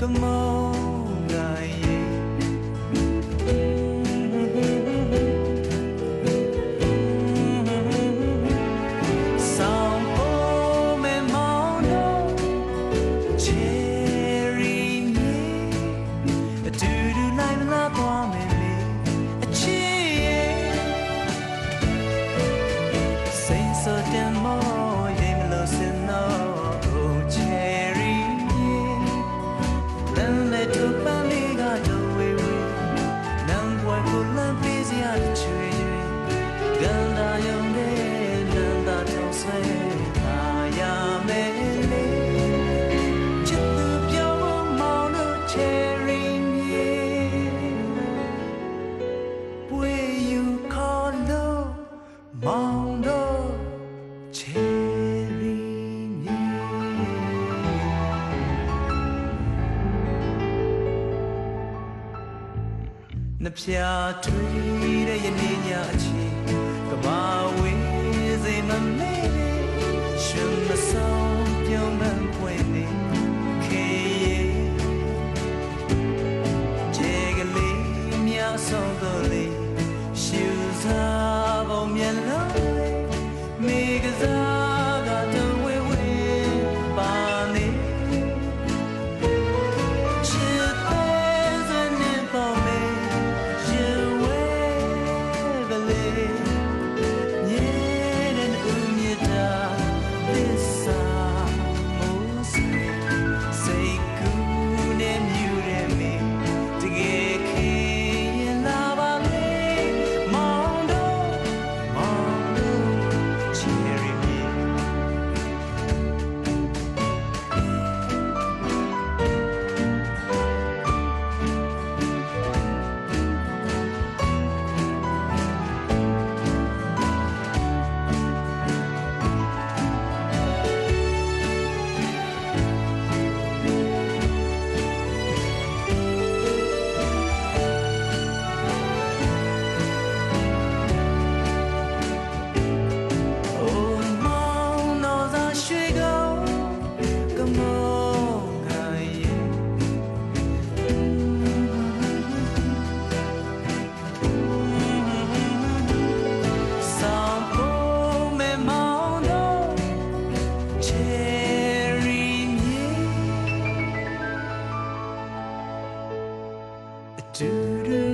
的梦。 နှပြထွေးတဲ့ယနေ့ညအချိန်ကဘာဝေး Do do.